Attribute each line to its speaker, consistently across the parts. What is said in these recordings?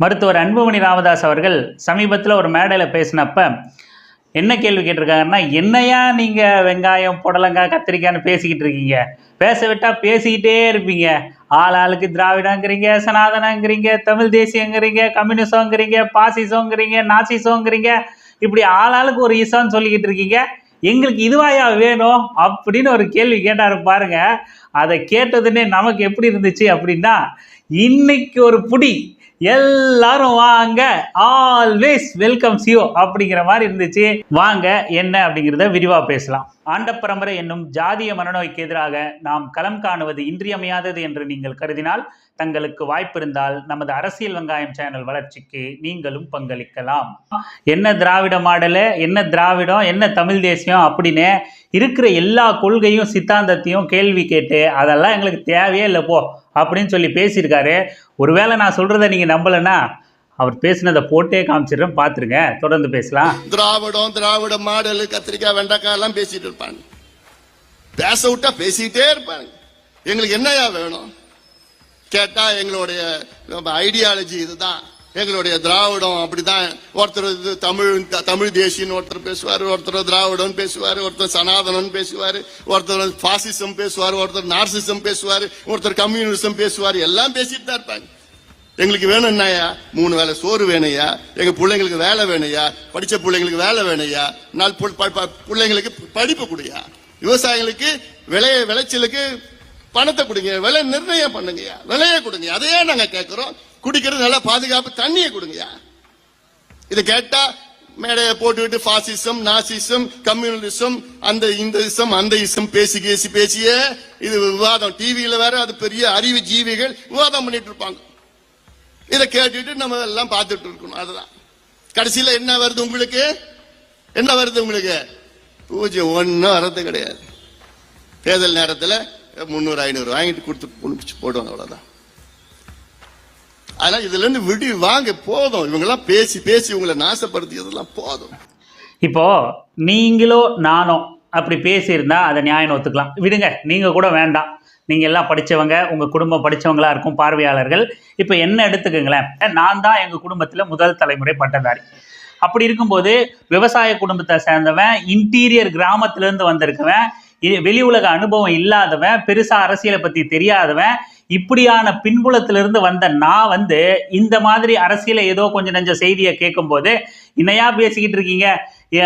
Speaker 1: மருத்துவர் அன்புமணி ராமதாஸ் அவர்கள் சமீபத்தில் ஒரு மேடையில் பேசினப்ப என்ன கேள்வி கேட்டிருக்காங்கன்னா என்னையா நீங்கள் வெங்காயம் புடலங்காய் கத்திரிக்காய்னு பேசிக்கிட்டு இருக்கீங்க? பேச விட்டால் பேசிக்கிட்டே இருப்பீங்க. ஆள் ஆளுக்கு திராவிடங்கிறீங்க சனாதனங்கிறீங்க தமிழ் தேசியங்கிறீங்க கம்யூனிசங்கிறீங்க பாசிசங்கிறீங்க நாசிசங்கிறீங்க இப்படி ஆள் ஆளுக்கு ஒரு ஈசம்னு சொல்லிக்கிட்டு இருக்கீங்க. எங்களுக்கு இதுவாயா வேணும்? அப்படின்னு ஒரு கேள்வி கேட்டாரு பாருங்க. அதை கேட்டதுன்னே நமக்கு எப்படி இருந்துச்சு அப்படின்னா இன்னைக்கு ஒரு புடி. எல்லாரும் வாங்க. ஆல்வேஸ் வெல்கம் சியோ அப்படிங்கிற மாதிரி இருந்துச்சு. வாங்க என்ன அப்படிங்கிறத விரிவாக பேசலாம். ஆண்ட பரம்பரை என்னும் ஜாதிய மனநோய்க்கு எதிராக நாம் களம் காணுவது இன்றியமையாதது என்று நீங்கள் கருதினால் தங்களுக்கு வாய்ப்பிருந்தால் நமது அரசியல் வெங்காயம் சேனல் வளர்ச்சிக்கு நீங்களும் பங்களிக்கலாம். என்ன திராவிட மாடலு? என்ன திராவிடம்? என்ன தமிழ் தேசியம்? அப்படின்னு இருக்கிற எல்லா கொள்கையும் சித்தாந்தத்தையும் கேள்வி கேட்டு அதெல்லாம் எங்களுக்கு தேவையே இல்லை போ அப்படின்னு சொல்லி பேசியிருக்காரு. ஒருவேளை நான் சொல்கிறத நீங்கள் நம்பலைன்னா அவர் பேசினதை போட்டே காமிச்சிடுறேன் பார்த்துருங்க தொடர்ந்து பேசலாம்.
Speaker 2: திராவிடம் திராவிட மாடல் கத்திரிக்காய் வெண்டைக்காய் எல்லாம் பேசிட்டு இருப்பாங்க. பேச விட்டா பேசிக்கிட்டே இருப்பாங்க. எங்களுக்கு என்னையா வேணும்? கேட்டா எங்களுடைய ஐடியாலஜி இதுதான். எங்களுடைய திராவிடம் அப்படிதான். ஒருத்தர் இது தமிழ் த- தமிழ் தேசியன்னு ஒருத்தர் பேசுவார் ஒருத்தர் திராவிடம் பேசுவார் ஒருத்தர் சனாதனம் பேசுவார் ஒருத்தர் பாசிசம் பேசுவார் ஒருத்தர் நார்சிசம் பேசுவார் ஒருத்தர் கம்யூனிசம் பேசுவார் எல்லாம் பேசிட்டு தான் இருப்பாங்க. எங்களுக்கு வேணும் என்னய்யா? மூணு வேளை சோறு வேணையா எங்க பிள்ளைங்களுக்கு வேலை வேணையா படிச்ச பிள்ளைங்களுக்கு வேலை வேணையா நாலு ப- ப- பிள்ளைங்களுக்கு படிப்பு கொடுயா விவசாயிகளுக்கு விளைய விளைச்சலுக்கு பணத்தை கொடுங்க விலை நிர்ணயம் பண்ணுங்கய்யா? விலையை கொடுங்க. அதையே நாங்க கேட்கிறோம் குடிக்கிறது நல்ல பாதுகாப்பு தண்ணியை கொடுங்கயா இதை கேட்டா மேடையை போட்டுக்கிட்டு பாசிசம் நாசிசம் கம்யூனலிசம் அந்த இந்த இசம் அந்த இசம் பேசி பேசி பேசியே இது விவாதம். டிவியில வேற அது பெரிய அறிவு ஜீவிகள் விவாதம் பண்ணிட்டு இருப்பாங்க. இதை கேட்டுட்டு நம்ம எல்லாம் பார்த்துட்டு இருக்கணும். அதுதான். கடைசியில என்ன வருது உங்களுக்கு? என்ன வருது உங்களுக்கு? பூஜை ஒன்றும் வரது கிடையாது. தேர்தல் நேரத்துல முந்நூறு ஐநூறு வாங்கிட்டு கொடுத்து முடிச்சு போடுவாங்க அவ்வளவுதான். அதனால இதுல இருந்து விடி வாங்க போதும். இவங்க எல்லாம் பேசி பேசி உங்களை நாசப்படுத்தியதெல்லாம் போதும்.
Speaker 1: இப்போ நீங்களோ நானும் அப்படி பேசியிருந்தா அதை நியாயம் ஒத்துக்கலாம். விடுங்க நீங்கள் கூட வேண்டாம். நீங்கள் எல்லாம் படித்தவங்க உங்கள் குடும்பம் படித்தவங்களா இருக்கும் பார்வையாளர்கள். இப்போ என்ன எடுத்துக்கோங்களேன். நான் தான் எங்கள் குடும்பத்தில் முதல் தலைமுறை பட்டதாரி. அப்படி இருக்கும்போது விவசாய குடும்பத்தை சேர்ந்தவன் இன்டீரியர் கிராமத்திலேருந்து வந்திருக்கவன் வெளி உலக அனுபவம் இல்லாதவன் பெருசாக அரசியலை பற்றி தெரியாதவன் இப்படியான பின்புலத்திலிருந்து வந்த நான் வந்து இந்த மாதிரி அரசியல ஏதோ கொஞ்சம் நெஞ்ச செய்தியை கேட்கும்போது இன்னையா பேசிக்கிட்டு இருக்கீங்க? ஏ,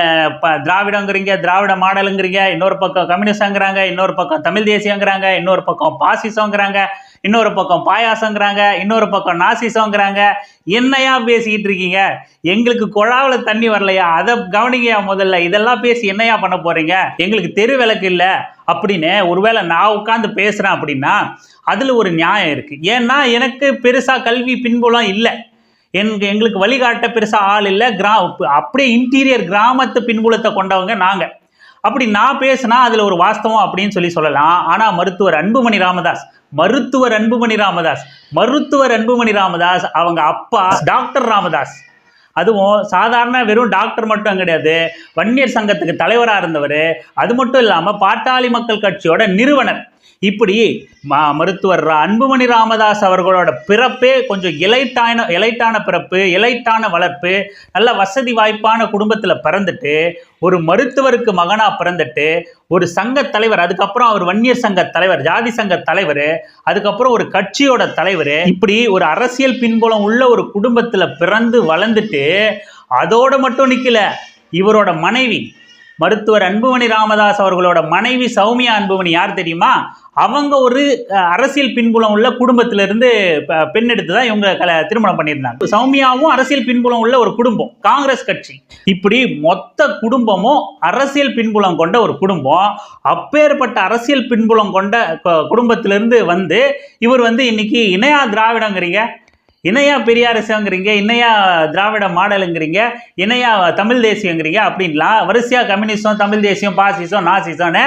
Speaker 1: திராவிடங்கிறீங்க திராவிட மாடலுங்கிறீங்க இன்னொரு பக்கம் கம்யூனிஸ்டாங்கிறாங்க இன்னொரு பக்கம் தமிழ் தேசியங்கிறாங்க இன்னொரு பக்கம் பாசிசங்கிறாங்க இன்னொரு பக்கம் பாயாசங்கிறாங்க இன்னொரு பக்கம் நாசிசங்கிறாங்க. என்னையா பேசிக்கிட்டு இருக்கீங்க? எங்களுக்கு குழாவில் தண்ணி வரலையா? அதை கவனிங்கயா முதல்ல. இதெல்லாம் பேசி என்னையா பண்ண போறீங்க? எங்களுக்கு தெரு விளக்கு இல்லை. அப்படின்னு ஒருவேளை நான் உட்காந்து பேசுறேன் அப்படின்னா அதில் ஒரு நியாயம் இருக்குது ஏன்னா எனக்கு பெருசாக கல்வி பின்புலம் இல்லை. எங்கள் எங்களுக்கு வழிகாட்ட பெருசாக ஆள் இல்லை. கிரா அப்படியே இன்டீரியர் கிராமத்து பின்புலத்தை கொண்டவங்க நாங்கள் அப்படி நான் பேசினா அதில் ஒரு வாஸ்தவம் அப்படின்னு சொல்லி சொல்லலாம். ஆனால் மருத்துவர் அன்புமணி ராமதாஸ் மருத்துவர் அன்புமணி ராமதாஸ் மருத்துவர் அன்புமணி ராமதாஸ் அவங்க அப்பா டாக்டர் ராமதாஸ். அதுவும் சாதாரண வெறும் டாக்டர் மட்டும் கிடையாது. வன்னியர் சங்கத்துக்கு தலைவராக இருந்தவர். அது மட்டும் இல்லாமல் பாட்டாளி மக்கள் கட்சியோட நிறுவனர். இப்படி ம- மருத்துவர் ரா- அன்புமணி ராமதாஸ் அவர்களோட பிறப்பே கொஞ்சம் இலைட்டான எலைட்டான பிறப்பு எலைட்டான வளர்ப்பு நல்ல வசதி வாய்ப்பான குடும்பத்தில் பிறந்துட்டு ஒரு மருத்துவருக்கு மகனாக பிறந்துட்டு ஒரு சங்க தலைவர் அதுக்கப்புறம் அவர் வன்னியர் சங்க தலைவர் ஜாதி சங்க தலைவர் அதுக்கப்புறம் ஒரு கட்சியோட தலைவர் இப்படி ஒரு அரசியல் பின்புலம் உள்ள ஒரு குடும்பத்தில் பிறந்து வளர்ந்துட்டு அதோடு மட்டும் நிற்கல இவரோட மனைவி மருத்துவர் அன்புமணி ராமதாஸ் அவர்களோட மனைவி சௌமியா அன்புமணி யார் தெரியுமா? அவங்க ஒரு அரசியல் பின்புலம் உள்ள குடும்பத்திலிருந்து ப- பெண் எடுத்து தான் இவங்க கல திருமணம் பண்ணியிருந்தாங்க. சௌமியாவும் அரசியல் பின்புலம் உள்ள ஒரு குடும்பம் காங்கிரஸ் கட்சி. இப்படி மொத்த குடும்பமும் அரசியல் பின்புலம் கொண்ட ஒரு குடும்பம். அப்பேற்பட்ட அரசியல் பின்புலம் கொண்ட குடும்பத்திலிருந்து வந்து இவர் வந்து இன்னைக்கு இணையா திராவிடங்கிறீங்க. இணையா பெரியாரிசங்கிறீங்க? இணையா திராவிட மாடலுங்கிறீங்க? இணையா தமிழ் தேசியங்கிறீங்க? அப்படின்லாம் வரிசையா கம்யூனிசம் தமிழ் தேசியம் பாசிசம் நாசிசம்னு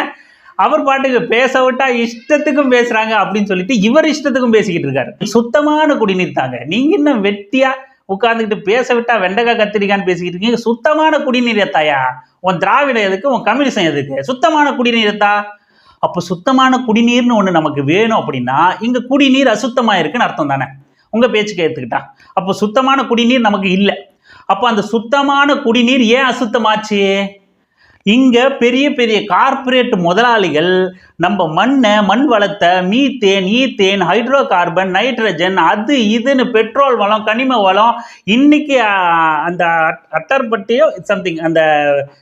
Speaker 1: அவர் பாட்டுக்கு பேச விட்டா இஷ்டத்துக்கும் பேசுறாங்க அப்படின்னு சொல்லிட்டு இவர் இஷ்டத்துக்கும் பேசிக்கிட்டு இருக்காரு. சுத்தமான குடிநீர் தாங்க. நீங்க இன்னும் வெட்டியா உட்காந்துக்கிட்டு பேச விட்டா வெண்டைக்காய் கத்திரிக்கான்னு பேசிக்கிட்டு இருக்கீங்க. சுத்தமான குடிநீர் எத்தாயா உன் திராவிடம் எதுக்கு? உன் கம்யூனிசம் எதுக்கு? சுத்தமான குடிநீர் எத்தா அப்போ சுத்தமான குடிநீர்னு ஒன்று நமக்கு வேணும் அப்படின்னா இங்கே குடிநீர் அசுத்தமாக இருக்குன்னு அர்த்தம் தானே? உங்கள் பேச்சுக்கு ஏற்றுக்கிட்டான் அப்போ சுத்தமான குடிநீர் நமக்கு இல்லை. அப்போ அந்த சுத்தமான குடிநீர் ஏன் அசுத்தமாச்சு? இங்கே பெரிய பெரிய கார்ப்பரேட் முதலாளிகள் நம்ம மண்ணை மண் வளத்தை methane ethane hydrocarbon nitrogen அது இதுன்னு பெட்ரோல் வளம் கனிம வளம் இன்னைக்கு அந்த அட்- அட்டர்பட்டியோ சம்திங் அந்த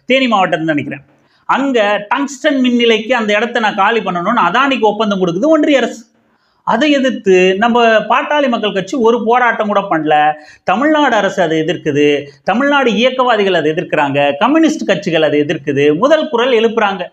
Speaker 1: தேனி மாவட்டம்னு நினைக்கிறேன். அங்கே டங்ஸ்டன் மின் நிலைக்கு அந்த இடத்த நான் காலி பண்ணணும்னு அதானிக்கு ஒப்பந்தம் கொடுக்குது ஒன்றிய அரசு. அதை எதிர்த்து நம்ம பாட்டாளி மக்கள் கட்சி ஒரு போராட்டம் கூட பண்ணல. தமிழ்நாடு அரசு அதை எதிர்க்குது. தமிழ்நாடு இயக்கவாதிகள் அதை எதிர்க்கிறாங்க. கம்யூனிஸ்ட் கட்சிகள் அதை எதிர்க்குது. முதல் குரல் எழுப்புறாங்க.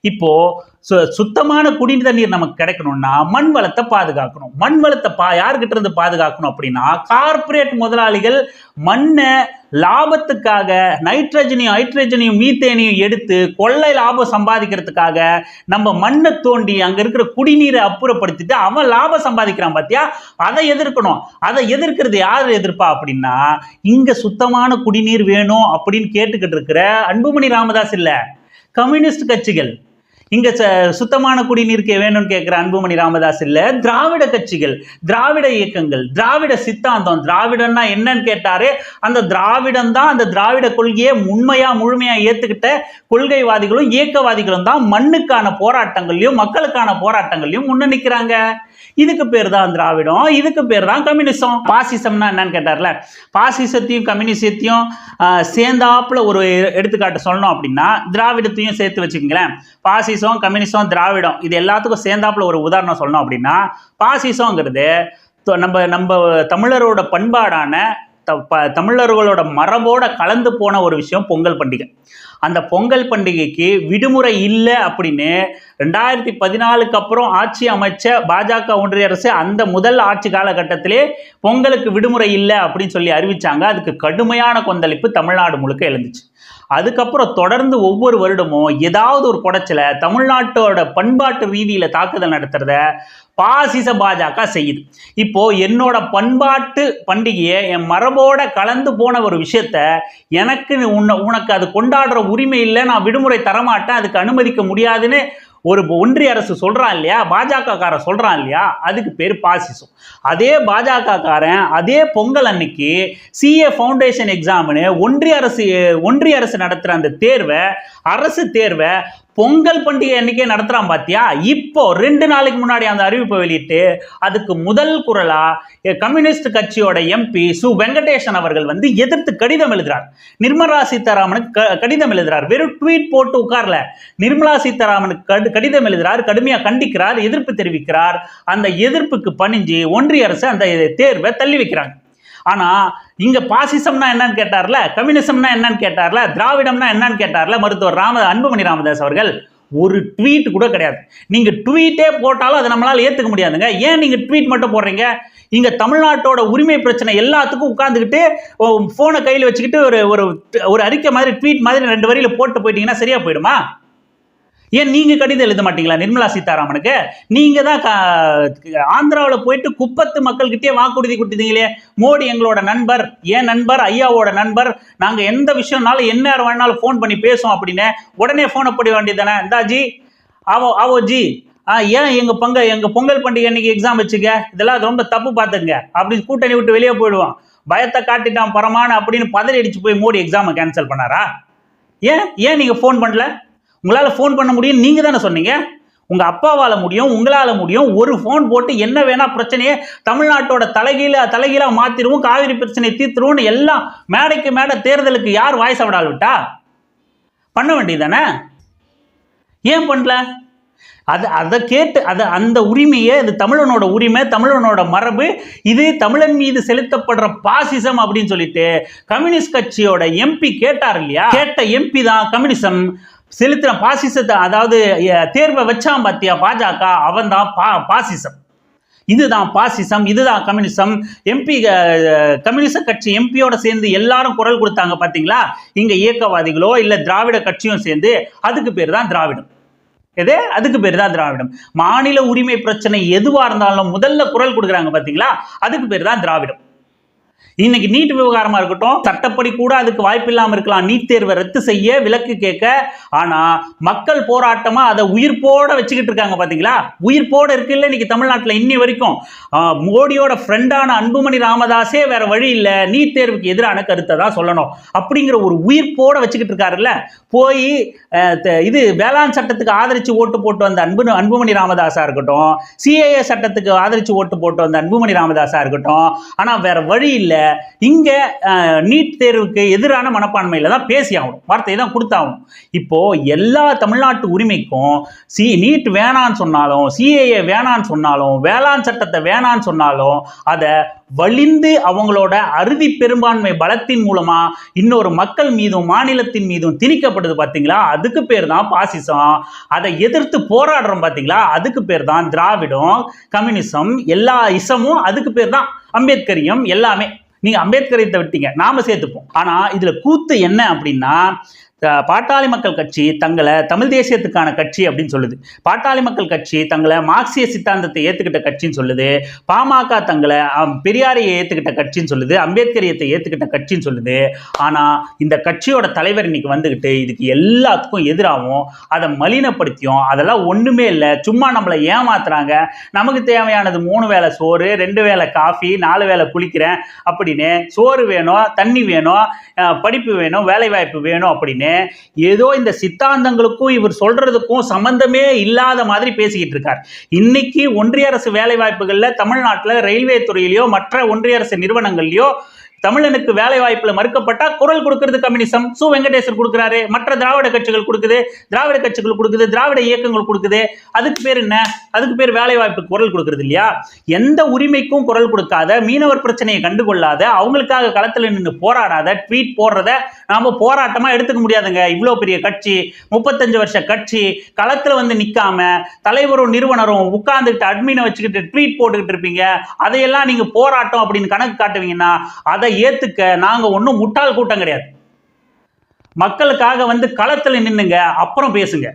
Speaker 1: இப்போ சு- சுத்தமான குடிநீர் தண்ணீர் நமக்கு கிடைக்கணும்னா மண் வளத்தை பாதுகாக்கணும். மண் வளத்தை பா யார்கிட்ட இருந்து பாதுகாக்கணும் அப்படின்னா கார்ப்பரேட் முதலாளிகள் மண்ணை லாபத்துக்காக நைட்ரஜனையும் ஹைட்ரஜனையும் மீத்தேனையும் எடுத்து கொள்ளை லாபம் சம்பாதிக்கிறதுக்காக நம்ம மண்ணை தோண்டி அங்க இருக்கிற குடிநீரை அப்புறப்படுத்திட்டு அவன் லாபம் சம்பாதிக்கிறான் பாத்தியா? அதை எதிர்க்கணும். அதை எதிர்க்கிறது யார் எதிர்ப்பா அப்படின்னா இங்க சுத்தமான குடிநீர் வேணும் அப்படின்னு கேட்டுக்கிட்டு இருக்கிற அன்புமணி ராமதாஸ் இல்ல. கம்யூனிஸ்ட் கட்சிகள். இங்க ச- சுத்தமான குடிநீருக்கு வேணும்னு கேட்கிற அன்புமணி ராமதாஸ் இல்ல திராவிட கட்சிகள் திராவிட இயக்கங்கள் திராவிட சித்தாந்தம் திராவிடம்னா என்னன்னு கேட்டாரு அந்த திராவிடம் தான் அந்த திராவிட கொள்கையை உண்மையா முழுமையா ஏத்துக்கிட்ட கொள்கைவாதிகளும் இயக்கவாதிகளும் தான் மண்ணுக்கான போராட்டங்களையும் மக்களுக்கான போராட்டங்களையும் முன்ன நிற்கிறாங்க இதுக்கு பேர் தான் திராவிடம் இதுக்கு பேர் தான் கம்யூனிசம். பாசிசம்னா என்னன்னு கேட்டார்ல? பாசிசத்தையும் கம்யூனிசத்தையும் சேர்ந்தாப்புல ஒரு எடுத்துக்காட்டு சொல்லணும் அப்படின்னா திராவிடத்தையும் சேர்த்து வச்சுக்கங்களேன். பாசிசம் கம்யூனிசம் திராவிடம் இது எல்லாத்துக்கும் சேர்ந்தாப்புல ஒரு உதாரணம் சொல்லணும் அப்படின்னா பாசிசங்கிறது நம்ம நம்ம தமிழரோட பண்பாடான தமிழர்களோட மரபோட கலந்து போன ஒரு விஷயம் பொங்கல் பண்டிகை. அந்த பொங்கல் பண்டிகைக்கு விடுமுறை இல்லை அப்படின்னு ரெண்டாயிரத்தி பதினாலுக்கு அப்புறம் ஆட்சி அமைச்ச பாஜக ஒன்றிய அரசு அந்த முதல் ஆட்சி காலகட்டத்திலே பொங்கலுக்கு விடுமுறை இல்லை அப்படின்னு சொல்லி அறிவிச்சாங்க. அதுக்கு கடுமையான கொந்தளிப்பு தமிழ்நாடு முழுக்க எழுந்துச்சு. அதுக்கப்புறம் தொடர்ந்து ஒவ்வொரு வருடமும் ஏதாவது ஒரு குடைச்சல தமிழ்நாட்டோட பண்பாட்டு ரீதியில் தாக்குதல் நடத்துகிறத பாசிச பாஜக செய்யுது. இப்போ என்னோட பண்பாட்டு பண்டிகையை என் மரபோட கலந்து போன ஒரு விஷயத்த எனக்கு உன்னை உனக்கு அது கொண்டாடுற உரிமை இல்லை நான் விடுமுறை தரமாட்டேன் அதுக்கு அனுமதிக்க முடியாதுன்னு ஒரு ஒன்றிய அரசு சொல்கிறான் இல்லையா? பாஜக காரன் இல்லையா? அதுக்கு பேர் பாசிசம். அதே பாஜக காரன் அதே பொங்கல் அன்னைக்கு சிஏ ஃபவுண்டேஷன் எக்ஸாம்னு ஒன்றிய அரசு ஒன்றிய அரசு நடத்துகிற அந்த தேர்வை அரசு தேர்வை பொங்கல் பண்டிகை அன்னைக்கே நடத்துறான் பாத்தியா? இப்போ ரெண்டு நாளைக்கு முன்னாடி அந்த அறிவிப்பை வெளியிட்டு அதுக்கு முதல் குரலா கம்யூனிஸ்ட் கட்சியோட எம்பி சு வெங்கடேசன் அவர்கள் வந்து எதிர்த்து கடிதம் எழுதுறார். நிர்மலா சீதாராமனுக்கு க- கடிதம் எழுதுறார். வெறும் ட்வீட் போட்டு உட்கார்ல. நிர்மலா சீதாராமனுக்கு கடிதம் எழுதுறார் கடுமையா கண்டிக்கிறார் எதிர்ப்பு தெரிவிக்கிறார். அந்த எதிர்ப்புக்கு பணிஞ்சு ஒன்றிய அரசு அந்த தேர்வை தள்ளி வைக்கிறாங்க. ஆனா இங்க பாசிசம்னா என்னன்னு கேட்டார்ல கம்யூனிசம்னா என்னன்னு கேட்டார்ல திராவிடம்னா என்னன்னு கேட்டார்ல மருத்துவர் ராம அன்புமணி ராமதாஸ் அவர்கள் ஒரு ட்வீட் கூட கிடையாது. நீங்க ட்வீட்டே போட்டாலும் அதை நம்மளால ஏத்துக்க முடியாதுங்க. ஏன் நீங்க ட்வீட் மட்டும் போடுறீங்க? இங்க தமிழ்நாட்டோட உரிமை பிரச்சனை எல்லாத்துக்கும் உட்காந்துக்கிட்டு போனை கையில் வச்சுக்கிட்டு ஒரு ஒரு ஒரு அறிக்கை மாதிரி ட்வீட் மாதிரி ரெண்டு வரியில போட்டு போயிட்டீங்கன்னா சரியா போயிடுமா? ஏன் நீங்க கடிதம் எழுத மாட்டீங்களா நிர்மலா சீதாராமனுக்கு? நீங்க தான் ஆந்திராவில் போயிட்டு குப்பத்து மக்கள்கிட்டயே வாக்குறுதி கொடுத்தீங்களே. மோடி எங்களோட நண்பர் ஏன் நண்பர் ஐயாவோட நண்பர். நாங்க எந்த விஷயம்னாலும் என்ன நேரம் வேணாலும் ஃபோன் பண்ணி பேசுவோம் அப்படின்னு உடனே ஃபோனை போட வேண்டியதானே இந்தா ஜி ஆவோ ஆவோ ஜி ஆ ஏன் எங்க பங்க எங்க பொங்கல் பண்டிகை அன்னைக்கு எக்ஸாம் வச்சுக்க? இதெல்லாம் ரொம்ப தப்பு பார்த்துங்க அப்படின்னு கூட்டணி விட்டு வெளியே போயிடுவோம் பயத்தை காட்டிட்டான் பரமான அப்படின்னு பதறி அடிச்சு போய் மோடி எக்ஸாமை கேன்சல் பண்ணாரா? ஏன் ஏன் நீங்க ஃபோன் பண்ணல? உங்களால ஃபோன் பண்ண முடியும் நீங்கள் தானே சொன்னீங்க? உங்க அப்பாவால முடியும் உங்களால முடியும் ஒரு ஃபோன் போட்டு என்ன வேணா பிரச்சனையே தமிழ்நாட்டோட தலைகீழ தலைகீழா மாற்றிடுவோம் காவிரி பிரச்சனையை தீர்த்துருவோம்னு எல்லாம் மேடைக்கு மேடை தேர்தலுக்கு யார் வாய்ஸ் விடால் விட்டா? பண்ண வேண்டியதானே ஏன் பண்ணல? அது அதை கேட்டு அதை அந்த உரிமையை இது தமிழனோட உரிமை தமிழனோட மரபு இது தமிழன் மீது செலுத்தப்படுற பாசிசம் அப்படின்னு சொல்லிட்டு கம்யூனிஸ்ட் கட்சியோட எம்பி கேட்டார் இல்லையா? கேட்ட எம்பி தான் கம்யூனிசம். செலுத்தின பாசிசத்தை அதாவது தேர்வை வச்சான் பாத்தியா பாஜக? அவன் தான் பா பாசிசம். இதுதான் பாசிசம் இதுதான் கம்யூனிசம். எம்பி கம்யூனிஸ்ட் கட்சி எம்பியோட சேர்ந்து எல்லாரும் குரல் கொடுத்தாங்க பாத்தீங்களா? இங்க இயக்கவாதிகளோ இல்ல திராவிட கட்சியும் சேர்ந்து அதுக்கு பேர் தான் திராவிடம். எது? அதுக்கு பேர் தான் திராவிடம். மாநில உரிமை பிரச்சனை எதுவா இருந்தாலும் முதல்ல குரல் கொடுக்குறாங்க பாத்தீங்களா? அதுக்கு பேர் தான் திராவிடம். இன்னைக்கு நீட் விவகாரமா இருக்கட்டும் சட்டப்படி கூட அதுக்கு வாய்ப்பு இல்லாமல் இருக்கலாம். நீட் தேர்வை ரத்து செய்ய விலக்கு கேட்க ஆனா மக்கள் போராட்டமா அதை உயிர்ப்போட வச்சுக்கிட்டு இருக்காங்க பாத்தீங்களா? உயிர்ப்போட இருக்குல்ல இன்னைக்கு தமிழ்நாட்டில் இன்னி வரைக்கும். மோடியோட ஃப்ரெண்டான அன்புமணி ராமதாஸே வேற வழி இல்லை. நீட் தேர்வுக்கு எதிரான கருத்தை தான் சொல்லணும். அப்படிங்கிற ஒரு உயிர்ப்போட வச்சுக்கிட்டு இருக்காருல்ல. போய் இது வேளாண் சட்டத்துக்கு ஆதரிச்சு ஓட்டு போட்டு வந்த அன்பு அன்புமணி ராமதாஸா இருக்கட்டும் சிஏஏ சட்டத்துக்கு ஆதரிச்சு ஓட்டு போட்டு வந்த அன்புமணி ராமதாஸா இருக்கட்டும் ஆனா வேற வழி இல்லை. இங்கே நீட் தேர்வுக்கு எதிரான மனப்பான்மையில தான் பேசி ஆகணும். வார்த்தையை தான் கொடுத்தாகணும் இப்போது எல்லா தமிழ்நாட்டு உரிமைக்கும் சி நீட் வேணான்னு சொன்னாலும் சிஏஏ வேணான்னு சொன்னாலும் வேளாண் சட்டத்தை வேணான்னு சொன்னாலும் அதை வலிந்து அவங்களோட அறுதி பெரும்பான்மை பலத்தின் மூலமா இன்னொரு மக்கள் மீதும் மாநிலத்தின் மீதும் திணிக்கப்படுது பார்த்தீங்களா அதுக்கு பேர் தான் பாசிசம். அதை எதிர்த்து போராடுறோம் பார்த்தீங்களா அதுக்கு பேர் தான் திராவிடம் கம்யூனிசம் எல்லா இசமும் அதுக்கு பேர் தான் அம்பேத்கரியம் எல்லாமே. நீங்க அம்பேத்கரை விட்டீங்க நாம சேர்த்துப்போம். ஆனா இதுல கூத்து என்ன அப்படின்னா பாட்டாளி மக்கள் கட்சி தங்களை தமிழ் தேசியத்துக்கான கட்சி அப்படின்னு சொல்லுது. பாட்டாளி மக்கள் கட்சி தங்களை மார்க்சிய சித்தாந்தத்தை ஏற்றுக்கிட்ட கட்சின்னு சொல்லுது. பாமக தங்களை அம், பெரியாரையை ஏற்றுக்கிட்ட கட்சின்னு சொல்லுது. அம்பேத்கரியத்தை ஏற்றுக்கிட்ட கட்சின்னு சொல்லுது. ஆனால் இந்த கட்சியோட தலைவர் இன்னைக்கு வந்துக்கிட்டு இதுக்கு எல்லாத்துக்கும் எதிராகவும் அதை மலினப்படுத்தியும் அதெல்லாம் ஒன்றுமே இல்லை. சும்மா நம்மளை ஏமாத்துறாங்க. நமக்கு தேவையானது மூணு வேளை சோறு ரெண்டு வேளை காஃபி நாலு வேளை குளிக்கிறேன் அப்படின்னு சோறு வேணும் தண்ணி வேணும் படிப்பு வேணும் வேலைவாய்ப்பு வேணும் அப்படின்னு ஏதோ இந்த சித்தாந்தங்களுக்கும் இவர் சொல்றதுக்கும் சம்பந்தமே இல்லாத மாதிரி பேசிக்கிட்டு இருக்கார். இன்னைக்கு ஒன்றிய அரசு வேலை வாய்ப்புகள்ல தமிழ்நாட்டில் ரயில்வே துறையிலையோ மற்ற ஒன்றிய அரசு நிறுவனங்கள்லையோ தமிழனுக்கு வேலை வாய்ப்புல மறுக்கப்பட்டா குரல் கொடுக்கிறது கம்யூனிசம். சு. வெங்கடேசன் கொடுக்குறாரு. மற்ற திராவிட கட்சிகள் கொடுக்குது. திராவிட கட்சிகள் கொடுக்குது. திராவிட இயக்கங்கள் கொடுக்குது. அதுக்கு பேர் என்ன? அதுக்கு பேர் வேலை வாய்ப்பு குரல் கொடுக்கறது இல்லையா? எந்த உரிமைக்கும் குரல் கொடுக்காத மீனவர் பிரச்சனையை கண்டுகொள்ளாத அவங்களுக்காக களத்தில் நின்று போராடாத ட்வீட் போடுறத நாம போராட்டமா எடுத்துக்க முடியாதுங்க. இவ்வளோ பெரிய கட்சி முப்பத்தஞ்சு வருஷ கட்சி களத்துல வந்து நிக்காம தலைவரும் நிறுவனரும் உட்கார்ந்துக்கிட்டு அட்மினை வச்சுக்கிட்டு ட்வீட் போட்டுக்கிட்டு இருப்பீங்க. அதையெல்லாம் நீங்க போராட்டம் அப்படின்னு கணக்கு காட்டுவீங்கன்னா அதை ஏத்துக்க நாங்க ஒன்றும் முட்டாள் கூட்டம் கிடையாது. மக்களுக்காக வந்து களத்துல நின்னுங்க அப்புறம் பேசுங்க.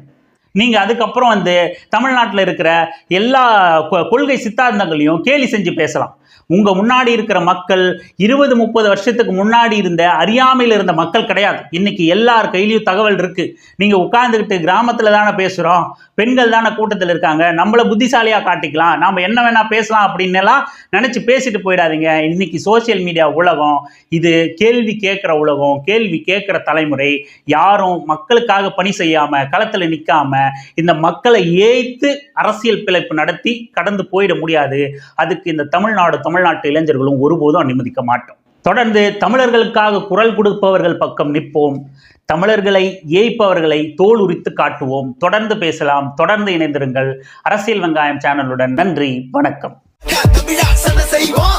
Speaker 1: நீங்க அதுக்கப்புறம் வந்து தமிழ்நாட்டில் இருக்கிற எல்லா கொ- கொள்கை சித்தாந்தங்களையும் கேலி செஞ்சு பேசலாம். உங்க முன்னாடி இருக்கிற மக்கள் இருபது முப்பது வருஷத்துக்கு முன்னாடி இருந்த அறியாமையில் இருந்த மக்கள் கிடையாது. இன்னைக்கு எல்லார் கையிலையும் தகவல் இருக்கு. நீங்க உட்கார்ந்துக்கிட்டு கிராமத்துல தானே பேசுறோம். பெண்கள் தானே கூட்டத்தில் இருக்காங்க. நம்மள புத்திசாலியா காட்டிக்கலாம். நாம என்ன வேணா பேசலாம் அப்படின்னு எல்லாம் நினைச்சு பேசிட்டு போயிடாதீங்க. இன்னைக்கு சோஷியல் மீடியா உலகம் இது கேள்வி கேட்குற உலகம் கேள்வி கேட்குற தலைமுறை. யாரும் மக்களுக்காக பணி செய்யாம களத்துல நிற்காம இந்த மக்களை ஏய்த்து அரசியல் பிழைப்பு நடத்தி கடந்து போயிட முடியாது. அதுக்கு இந்த தமிழ்நாடு தமிழ்நாட்டு இளைஞர்களும் ஒருபோதும் அனுமதிக்க மாட்டோம். தொடர்ந்து தமிழர்களுக்காக குரல் கொடுப்பவர்கள் பக்கம் நிற்போம். தமிழர்களை ஏய்ப்பவர்களை தோல் உரித்து காட்டுவோம். தொடர்ந்து பேசலாம். தொடர்ந்து இணைந்திருங்கள். அரசியல் வெங்காயம் சேனலுடன் நன்றி. வணக்கம்.
Speaker 3: செய்வோம்.